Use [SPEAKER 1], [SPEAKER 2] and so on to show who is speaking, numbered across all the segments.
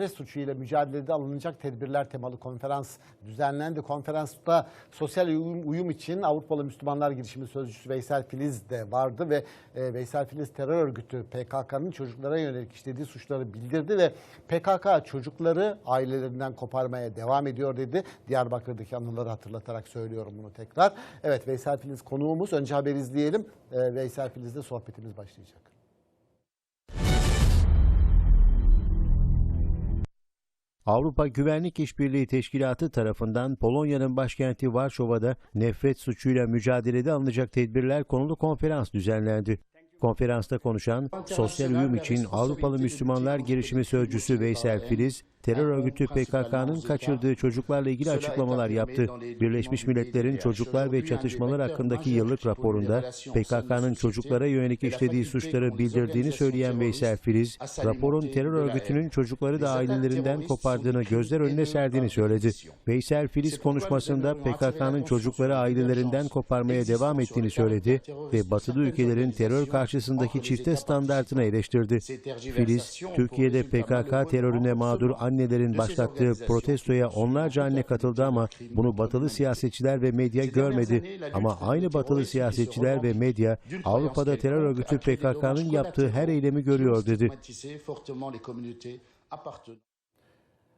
[SPEAKER 1] Terörist suçuyla mücadelede alınacak tedbirler temalı konferans düzenlendi. Konferansta sosyal uyum, uyum için Avrupalı Müslümanlar girişimi sözcüsü Veysel Filiz de vardı ve e, Veysel Filiz terör örgütü PKK'nın çocuklara yönelik işlediği suçları bildirdi ve PKK çocukları ailelerinden koparmaya devam ediyor dedi. Diyarbakır'daki anıları hatırlatarak söylüyorum bunu tekrar. Evet Veysel Filiz konuğumuz. Önce haber izleyelim. E, Veysel Filiz'le sohbetimiz başlayacak.
[SPEAKER 2] Avrupa Güvenlik İşbirliği Teşkilatı tarafından Polonya'nın başkenti Varşova'da nefret suçuyla mücadelede alınacak tedbirler konulu konferans düzenlendi. Konferansta konuşan Sosyal Uyum için Avrupalı Müslümanlar Girişimi Sözcüsü Veysel Filiz, terör örgütü PKK'nın kaçırdığı çocuklarla ilgili açıklamalar yaptı. Birleşmiş Milletler'in çocuklar ve çatışmalar hakkındaki yıllık raporunda PKK'nın çocuklara yönelik işlediği suçları bildirdiğini söyleyen Veysel Filiz, raporun terör örgütünün çocukları da ailelerinden kopardığını gözler önüne serdiğini söyledi. Veysel Filiz konuşmasında PKK'nın çocukları ailelerinden koparmaya devam ettiğini söyledi ve batılı ülkelerin terör karşısındaki çifte standartını eleştirdi. Filiz, Türkiye'de PKK terörüne mağdur annelerin başlattığı protestoya onlarca anne katıldı ama bunu batılı siyasetçiler ve medya görmedi. Ama aynı batılı siyasetçiler ve medya Avrupa'da terör örgütü PKK'nın yaptığı her eylemi görüyor dedi.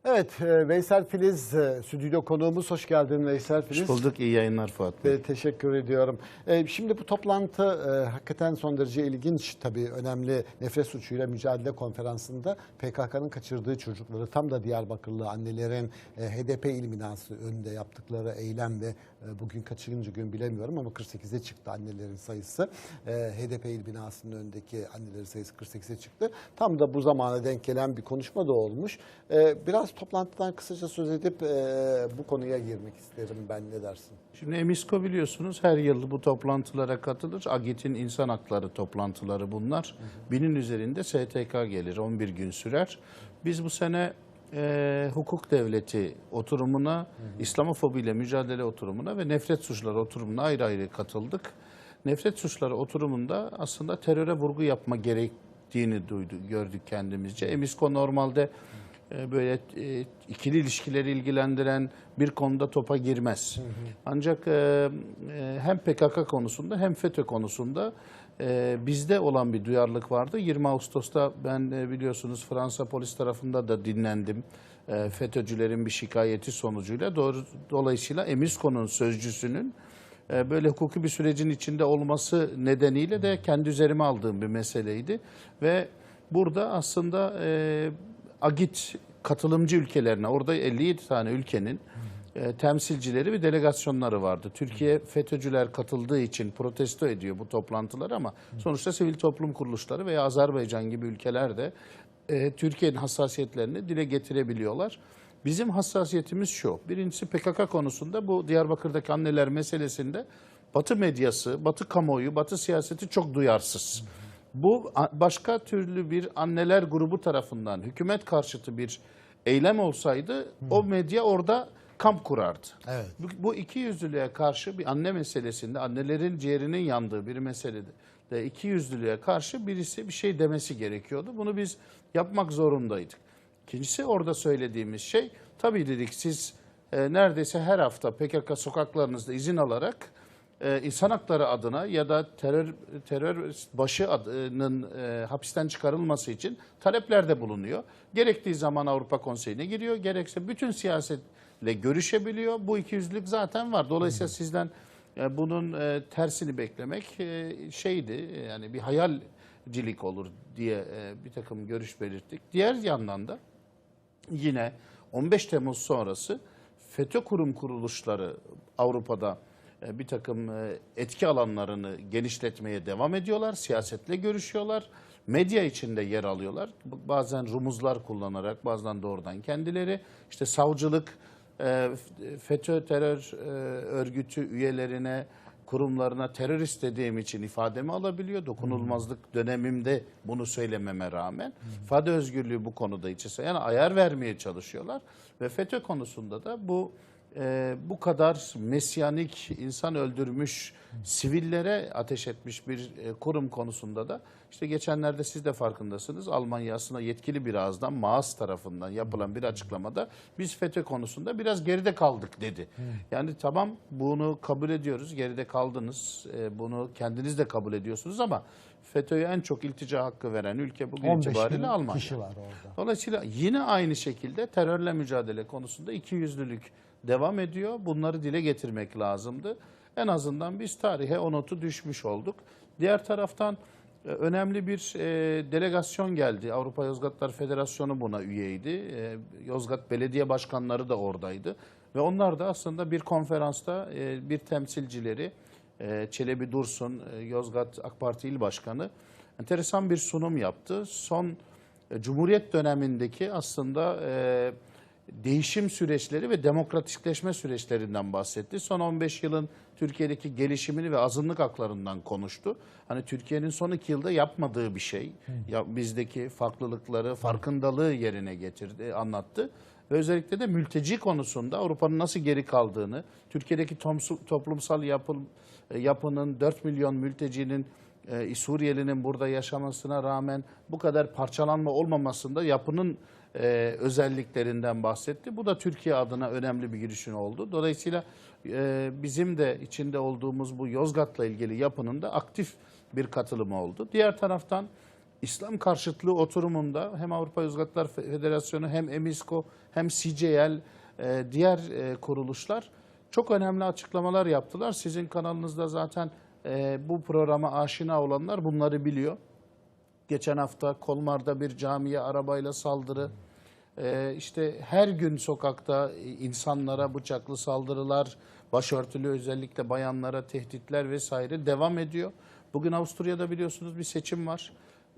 [SPEAKER 1] Evet e, Veysel Filiz e, stüdyo konuğumuz. Hoş geldin Veysel Filiz.
[SPEAKER 3] Hoş bulduk. İyi yayınlar Fuat Bey.
[SPEAKER 1] Teşekkür ediyorum. E, Şimdi bu toplantı hakikaten son derece ilginç tabii önemli nefret suçuyla mücadele konferansında PKK'nın kaçırdığı çocukları tam da Diyarbakırlı annelerin HDP il binası önünde yaptıkları eylem ve bugün kaçıncı gün bilemiyorum ama 48'e çıktı annelerin sayısı. HDP il binasının önündeki annelerin sayısı 48'e çıktı. Tam da bu zamana denk gelen bir konuşma da olmuş. Biraz toplantıdan kısaca söz edip e, bu konuya girmek isterim ben ne dersin?
[SPEAKER 3] Şimdi EMİSKO biliyorsunuz her yıl bu toplantılara katılır. AGİT'in insan hakları toplantıları bunlar. Binin üzerinde STK gelir. 11 gün sürer. Biz bu sene e, hukuk devleti oturumuna, İslamofobiyle mücadele oturumuna ve nefret suçları oturumuna ayrı ayrı katıldık. Nefret suçları oturumunda aslında teröre vurgu yapma gerektiğini duydu, gördük kendimizce. EMİSKO normalde e, böyle e, ikili ilişkileri ilgilendiren bir konuda topa girmez. Ancak e, e, hem PKK konusunda hem FETÖ konusunda e, bizde olan bir duyarlılık vardı. 20 Ağustos'ta ben e, biliyorsunuz Fransa polis tarafında da dinlendim. E, FETÖ'cülerin bir şikayeti sonucuyla. Doğru, dolayısıyla EMİSKO'nun sözcüsünün e, böyle hukuki bir sürecin içinde olması nedeniyle de kendi üzerime aldığım bir meseleydi. Ve burada aslında e, AGİT katılımcı ülkelerine, orada 57 tane ülkenin e, temsilcileri ve delegasyonları vardı. Türkiye FETÖ'cüler katıldığı için protesto ediyor bu toplantıları ama sonuçta sivil toplum kuruluşları veya Azerbaycan gibi ülkeler de e, Türkiye'nin hassasiyetlerini dile getirebiliyorlar. Bizim hassasiyetimiz şu. Birincisi PKK konusunda bu Diyarbakır'daki anneler meselesinde Batı medyası, Batı kamuoyu, Batı siyaseti çok duyarsız. Bu başka türlü bir anneler grubu tarafından hükümet karşıtı bir eylem olsaydı o medya orada kamp kurardı.
[SPEAKER 1] Evet.
[SPEAKER 3] Bu, bu iki yüzlülüğe karşı bir anne meselesinde annelerin ciğerinin yandığı bir meselede de iki yüzlülüğe karşı birisi bir şey demesi gerekiyordu. Bunu biz yapmak zorundaydık. İkincisi orada söylediğimiz şey tabii dedik siz e, neredeyse her hafta PKK sokaklarınızda izin alarak e, insan hakları adına ya da terör terör başı adının e, hapisten çıkarılması için taleplerde bulunuyor. Gerektiği zaman Avrupa Konseyi'ne giriyor, gerekse bütün siyasetle görüşebiliyor. Bu ikiyüzlülük zaten var. Dolayısıyla sizden e, bunun e, tersini beklemek e, şeydi e, yani bir hayalcilik olur diye e, bir takım görüş belirttik. Diğer yandan da yine 15 Temmuz sonrası FETÖ kurum kuruluşları Avrupa'da bir takım e, etki alanlarını genişletmeye devam ediyorlar. Siyasetle görüşüyorlar. Medya içinde yer alıyorlar. Bazen rumuzlar kullanarak, bazen doğrudan kendileri. işte savcılık, e, FETÖ terör e, örgütü üyelerine, kurumlarına terörist dediğim için ifademi alabiliyor. Dokunulmazlık dönemimde bunu söylememe rağmen ifade özgürlüğü bu konuda içse yani ayar vermeye çalışıyorlar ve FETÖ konusunda da bu e, bu kadar mesyanik insan öldürmüş sivillere ateş etmiş bir e, kurum konusunda da işte geçenlerde siz de farkındasınız Almanya aslında yetkili bir ağızdan Maas tarafından yapılan bir açıklamada biz FETÖ konusunda biraz geride kaldık dedi. Yani tamam bunu kabul ediyoruz geride kaldınız e, bunu kendiniz de kabul ediyorsunuz ama FETÖ'ye en çok iltica hakkı veren ülke bugün
[SPEAKER 1] 15 bin
[SPEAKER 3] itibariyle Almanya.
[SPEAKER 1] kişi var orada.
[SPEAKER 3] Dolayısıyla yine aynı şekilde terörle mücadele konusunda iki yüzlülük devam ediyor. Bunları dile getirmek lazımdı. En azından biz tarihe o notu düşmüş olduk. Diğer taraftan e, önemli bir e, delegasyon geldi. Avrupa Yozgatlar Federasyonu buna üyeydi. E, Yozgat Belediye Başkanları da oradaydı. Ve onlar da aslında bir konferansta bir temsilcileri Çelebi Dursun, Yozgat AK Parti İl Başkanı enteresan bir sunum yaptı. Son Cumhuriyet dönemindeki aslında e, değişim süreçleri ve demokratikleşme süreçlerinden bahsetti. Son 15 yılın Türkiye'deki gelişimini ve azınlık haklarından konuştu. Hani Türkiye'nin son iki yılda yapmadığı bir şey. Ya bizdeki farklılıkları, farkındalığı yerine getirdi, anlattı. Ve özellikle de mülteci konusunda Avrupa'nın nasıl geri kaldığını, Türkiye'deki toplumsal yapı, e, yapının 4 milyon mültecinin e, Suriyelinin burada yaşamasına rağmen bu kadar parçalanma olmamasında yapının e, özelliklerinden bahsetti. Bu da Türkiye adına önemli bir girişim oldu. Dolayısıyla e, bizim de içinde olduğumuz bu Yozgat'la ilgili yapının da aktif bir katılımı oldu. Diğer taraftan İslam karşıtlığı oturumunda hem Avrupa Yozgatlar Federasyonu hem EMİSKO hem CCL e, diğer e, kuruluşlar çok önemli açıklamalar yaptılar. Sizin kanalınızda zaten e, bu programa aşina olanlar bunları biliyor. Geçen hafta Kolmar'da bir camiye arabayla saldırı. Ee, işte her gün sokakta insanlara bıçaklı saldırılar, başörtülü özellikle bayanlara tehditler vesaire devam ediyor. Bugün Avusturya'da biliyorsunuz bir seçim var.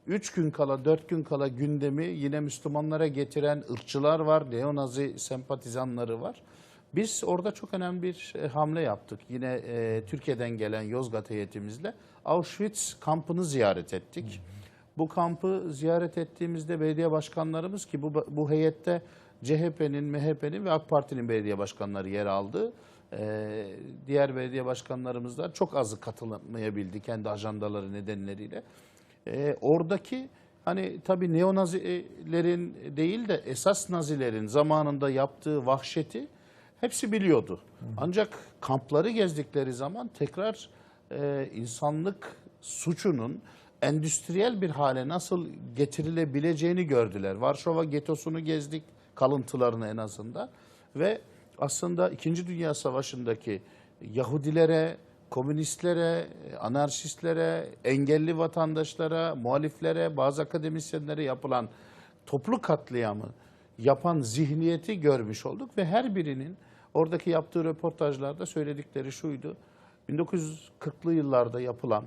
[SPEAKER 3] Üç gün kala, dört gün kala gündemi yine Müslümanlara getiren ırkçılar var, neonazi sempatizanları var. Biz orada çok önemli bir e, hamle yaptık. Yine e, Türkiye'den gelen Yozgat heyetimizle Auschwitz kampını ziyaret ettik. Bu kampı ziyaret ettiğimizde belediye başkanlarımız ki bu, bu heyette CHP'nin, MHP'nin ve AK Parti'nin belediye başkanları yer aldı. Ee, diğer belediye başkanlarımız da çok azı katılamayabildi kendi ajandaları nedenleriyle. Ee, oradaki hani tabii neonazilerin değil de esas nazilerin zamanında yaptığı vahşeti hepsi biliyordu. Ancak kampları gezdikleri zaman tekrar e, insanlık suçunun endüstriyel bir hale nasıl getirilebileceğini gördüler. Varşova getosunu gezdik, kalıntılarını en azından ve aslında İkinci Dünya Savaşı'ndaki Yahudilere, komünistlere, anarşistlere, engelli vatandaşlara, muhaliflere, bazı akademisyenlere yapılan toplu katliamı yapan zihniyeti görmüş olduk ve her birinin oradaki yaptığı röportajlarda söyledikleri şuydu. 1940'lı yıllarda yapılan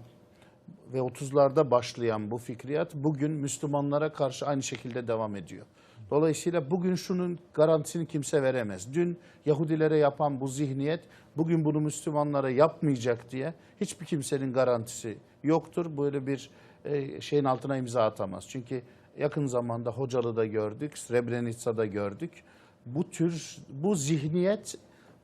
[SPEAKER 3] ve 30'larda başlayan bu fikriyat bugün Müslümanlara karşı aynı şekilde devam ediyor. Dolayısıyla bugün şunun garantisini kimse veremez. Dün Yahudilere yapan bu zihniyet bugün bunu Müslümanlara yapmayacak diye hiçbir kimsenin garantisi yoktur. Böyle bir e, şeyin altına imza atamaz. Çünkü yakın zamanda Hocalı'da gördük, Srebrenica'da gördük. Bu tür bu zihniyet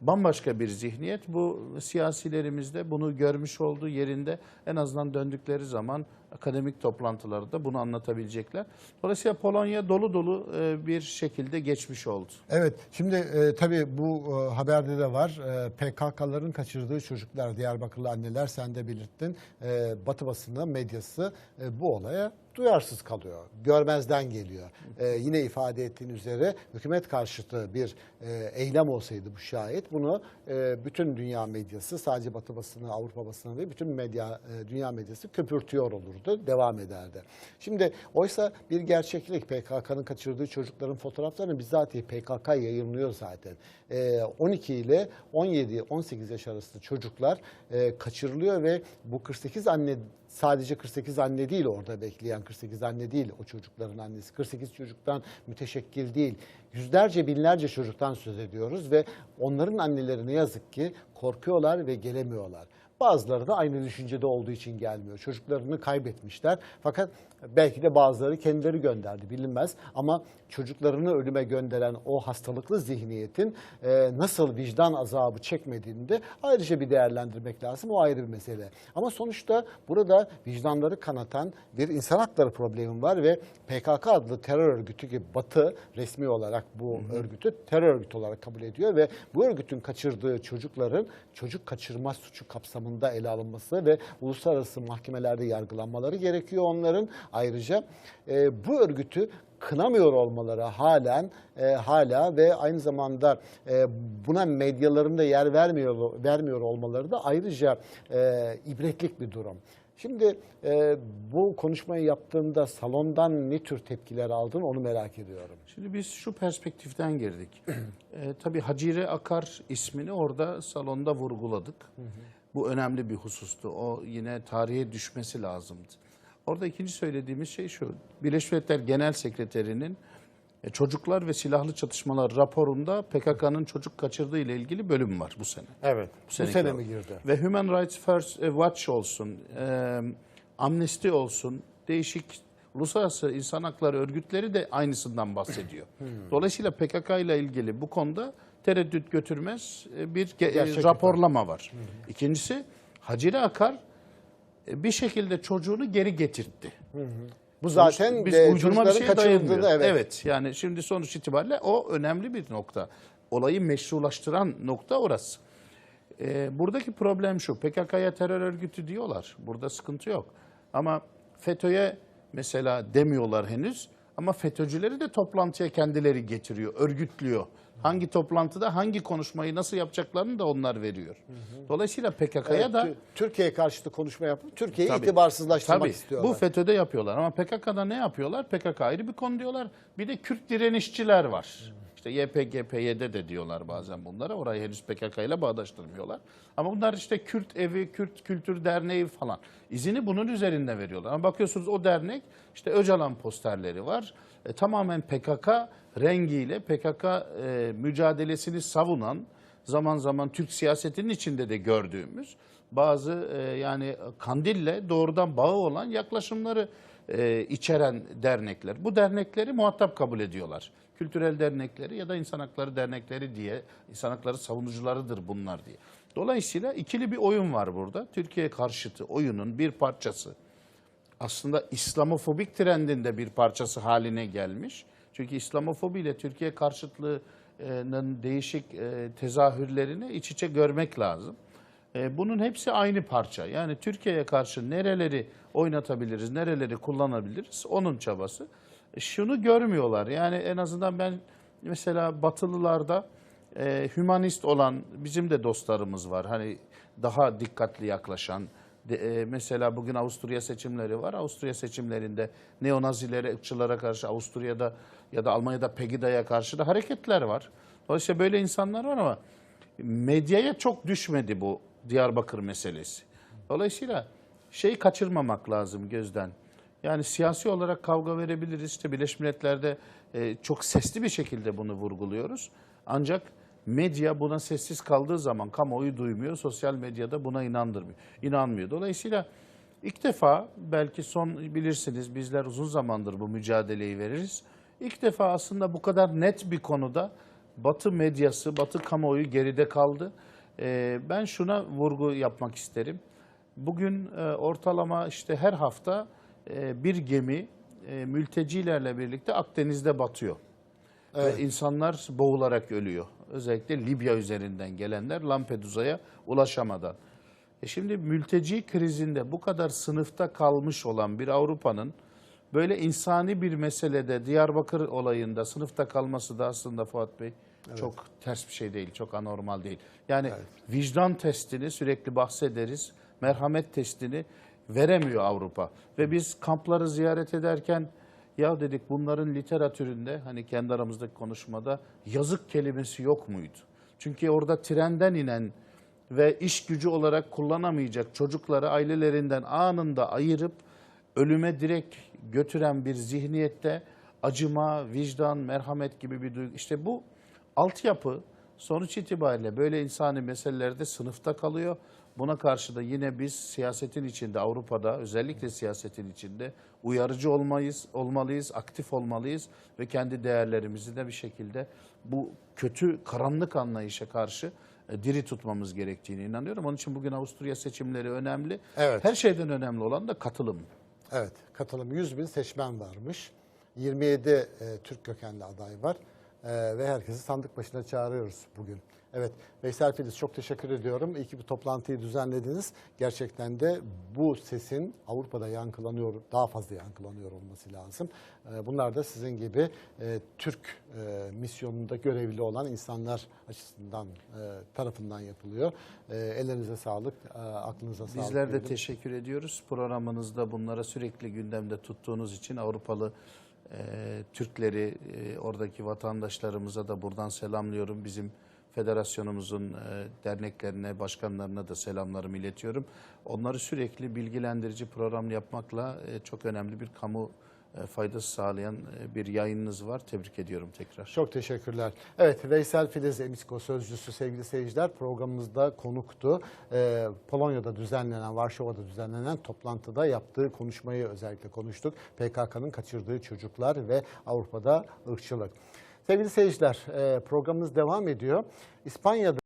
[SPEAKER 3] bambaşka bir zihniyet. Bu siyasilerimiz de bunu görmüş olduğu yerinde en azından döndükleri zaman akademik toplantılarda bunu anlatabilecekler. Dolayısıyla Polonya dolu dolu e, bir şekilde geçmiş oldu.
[SPEAKER 1] Evet, şimdi e, tabii bu e, haberde de var. E, PKK'ların kaçırdığı çocuklar, Diyarbakırlı anneler sen de belirttin. E, Batı basını, medyası e, bu olaya duyarsız kalıyor. Görmezden geliyor. E, yine ifade ettiğin üzere hükümet karşıtı bir e, eylem olsaydı bu şayet bunu e, bütün dünya medyası sadece Batı basını, Avrupa basını değil bütün medya e, dünya medyası köpürtüyor olurdu, devam ederdi. Şimdi oysa bir gerçeklik PKK'nın kaçırdığı çocukların fotoğraflarını bizatihi PKK yayınlıyor zaten. E, 12 ile 17-18 yaş arası çocuklar e, kaçırılıyor ve bu 48 anne sadece 48 anne değil orada bekleyen 48 anne değil o çocukların annesi. 48 çocuktan müteşekkil değil. Yüzlerce binlerce çocuktan söz ediyoruz ve onların anneleri ne yazık ki korkuyorlar ve gelemiyorlar. Bazıları da aynı düşüncede olduğu için gelmiyor. Çocuklarını kaybetmişler. Fakat belki de bazıları kendileri gönderdi bilinmez. Ama çocuklarını ölüme gönderen o hastalıklı zihniyetin e, nasıl vicdan azabı çekmediğini de ayrıca bir değerlendirmek lazım. O ayrı bir mesele. Ama sonuçta burada vicdanları kanatan bir insan hakları problemi var ve PKK adlı terör örgütü ki Batı resmi olarak bu örgütü terör örgütü olarak kabul ediyor ve bu örgütün kaçırdığı çocukların çocuk kaçırma suçu kapsamında ele alınması ve uluslararası mahkemelerde yargılanmaları gerekiyor onların. Ayrıca e, bu örgütü kınamıyor olmaları halen e, hala ve aynı zamanda e, buna medyalarında yer vermiyor vermiyor olmaları da ayrıca e, ibretlik bir durum. Şimdi e, bu konuşmayı yaptığında salondan ne tür tepkiler aldın onu merak ediyorum.
[SPEAKER 3] Şimdi biz şu perspektiften girdik. e, tabii Hacire Akar ismini orada salonda vurguladık. Bu önemli bir husustu. O yine tarihe düşmesi lazımdı. Orada ikinci söylediğimiz şey şu. Birleşmiş Milletler Genel Sekreterinin e, Çocuklar ve Silahlı Çatışmalar raporunda PKK'nın çocuk kaçırdığı ile ilgili bölüm var bu sene.
[SPEAKER 1] Evet. Bu
[SPEAKER 3] seneki
[SPEAKER 1] sene mi girdi?
[SPEAKER 3] Ve Human Rights First e, Watch olsun, e, Amnesty olsun, değişik uluslararası insan hakları örgütleri de aynısından bahsediyor. Dolayısıyla PKK ile ilgili bu konuda tereddüt götürmez e, bir e,
[SPEAKER 1] Gerçek
[SPEAKER 3] raporlama var. İkincisi Hacire Akar e, bir şekilde çocuğunu geri getirtti.
[SPEAKER 1] Bu zaten
[SPEAKER 3] Biz
[SPEAKER 1] e,
[SPEAKER 3] uydurma bir şeye dayanmıyor.
[SPEAKER 1] evet.
[SPEAKER 3] evet. yani şimdi sonuç itibariyle o önemli bir nokta. Olayı meşrulaştıran nokta orası. Ee, buradaki problem şu. PKK'ya terör örgütü diyorlar. Burada sıkıntı yok. Ama FETÖ'ye mesela demiyorlar henüz. Ama FETÖ'cüleri de toplantıya kendileri getiriyor, örgütlüyor. Hangi toplantıda hangi konuşmayı nasıl yapacaklarını da onlar veriyor. Dolayısıyla PKK'ya
[SPEAKER 1] Evet,
[SPEAKER 3] da
[SPEAKER 1] Tü- Türkiye karşıtı konuşma yapıp Türkiye'yi
[SPEAKER 3] Tabii.
[SPEAKER 1] itibarsızlaştırmak
[SPEAKER 3] Tabii.
[SPEAKER 1] istiyorlar.
[SPEAKER 3] Bu FETÖ'de yapıyorlar ama PKK'da ne yapıyorlar? PKK ayrı bir konu diyorlar. Bir de Kürt direnişçiler var. İşte YPG, PYD de diyorlar bazen bunlara. Orayı henüz PKK ile bağdaştırmıyorlar. Ama bunlar işte Kürt evi, Kürt kültür derneği falan. İzini bunun üzerinde veriyorlar. Ama bakıyorsunuz o dernek işte Öcalan posterleri var. E, tamamen PKK rengiyle PKK e, mücadelesini savunan zaman zaman Türk siyasetinin içinde de gördüğümüz bazı e, yani Kandil'le doğrudan bağı olan yaklaşımları e, içeren dernekler. Bu dernekleri muhatap kabul ediyorlar. Kültürel dernekleri ya da insan hakları dernekleri diye, insan hakları savunucularıdır bunlar diye. Dolayısıyla ikili bir oyun var burada. Türkiye karşıtı oyunun bir parçası aslında İslamofobik trendinde bir parçası haline gelmiş. Çünkü İslamofobi ile Türkiye karşıtlığının değişik e, tezahürlerini iç içe görmek lazım. E, Bunun hepsi aynı parça. Yani Türkiye'ye karşı nereleri oynatabiliriz, nereleri kullanabiliriz onun çabası. Şunu görmüyorlar. Yani en azından ben mesela Batılılarda e, hümanist olan bizim de dostlarımız var. Hani daha dikkatli yaklaşan, de, e, mesela bugün Avusturya seçimleri var. Avusturya seçimlerinde neonazilere, ırkçılara karşı Avusturya'da ya da Almanya'da Pegida'ya karşı da hareketler var. Dolayısıyla böyle insanlar var ama medyaya çok düşmedi bu Diyarbakır meselesi. Dolayısıyla şeyi kaçırmamak lazım gözden. Yani siyasi olarak kavga verebiliriz. İşte Birleşmiş Milletler'de e, çok sesli bir şekilde bunu vurguluyoruz. Ancak medya buna sessiz kaldığı zaman kamuoyu duymuyor. Sosyal medyada buna inandırmıyor, inanmıyor. Dolayısıyla ilk defa belki son bilirsiniz bizler uzun zamandır bu mücadeleyi veririz. İlk defa aslında bu kadar net bir konuda Batı medyası, Batı kamuoyu geride kaldı. E, ben şuna vurgu yapmak isterim. Bugün e, ortalama işte her hafta e, bir gemi e, mültecilerle birlikte Akdeniz'de batıyor. Ve insanlar boğularak ölüyor. Özellikle Libya üzerinden gelenler Lampedusa'ya ulaşamadan. E şimdi mülteci krizinde bu kadar sınıfta kalmış olan bir Avrupa'nın böyle insani bir meselede Diyarbakır olayında sınıfta kalması da aslında Fuat Bey çok ters bir şey değil, çok anormal değil. Yani vicdan testini sürekli bahsederiz, merhamet testini veremiyor Avrupa. Ve biz kampları ziyaret ederken ya dedik bunların literatüründe hani kendi aramızdaki konuşmada yazık kelimesi yok muydu? Çünkü orada trenden inen ve iş gücü olarak kullanamayacak çocukları ailelerinden anında ayırıp ölüme direkt götüren bir zihniyette acıma, vicdan, merhamet gibi bir duygu. İşte bu altyapı Sonuç itibariyle böyle insani meselelerde sınıfta kalıyor. Buna karşı da yine biz siyasetin içinde Avrupa'da özellikle siyasetin içinde uyarıcı olmayız, olmalıyız, aktif olmalıyız ve kendi değerlerimizi de bir şekilde bu kötü karanlık anlayışa karşı e, diri tutmamız gerektiğine inanıyorum. Onun için bugün Avusturya seçimleri önemli.
[SPEAKER 1] Evet.
[SPEAKER 3] Her şeyden önemli olan da katılım.
[SPEAKER 1] Evet, katılım 100 bin seçmen varmış. 27 e, Türk kökenli aday var E, ve herkesi sandık başına çağırıyoruz bugün. Evet, Veysel Filiz çok teşekkür ediyorum. İyi ki bir toplantıyı düzenlediniz. Gerçekten de bu sesin Avrupa'da yankılanıyor, daha fazla yankılanıyor olması lazım. E, bunlar da sizin gibi e, Türk e, misyonunda görevli olan insanlar açısından e, tarafından yapılıyor. E, ellerinize sağlık, e, aklınıza sağlık.
[SPEAKER 3] Bizler de
[SPEAKER 1] diyelim.
[SPEAKER 3] teşekkür ediyoruz. Programınızda bunlara sürekli gündemde tuttuğunuz için Avrupalı Türkleri, e, oradaki vatandaşlarımıza da buradan selamlıyorum. Bizim federasyonumuzun e, derneklerine, başkanlarına da selamlarımı iletiyorum. Onları sürekli bilgilendirici program yapmakla e, çok önemli bir kamu faydası sağlayan e, bir yayınınız var. Tebrik ediyorum tekrar.
[SPEAKER 1] Çok teşekkürler. Evet Veysel Filiz Emisko Sözcüsü sevgili seyirciler programımızda konuktu. Ee, Polonya'da düzenlenen, Varşova'da düzenlenen toplantıda yaptığı konuşmayı özellikle konuştuk. PKK'nın kaçırdığı çocuklar ve Avrupa'da ırkçılık. Sevgili seyirciler e, programımız devam ediyor. İspanya'da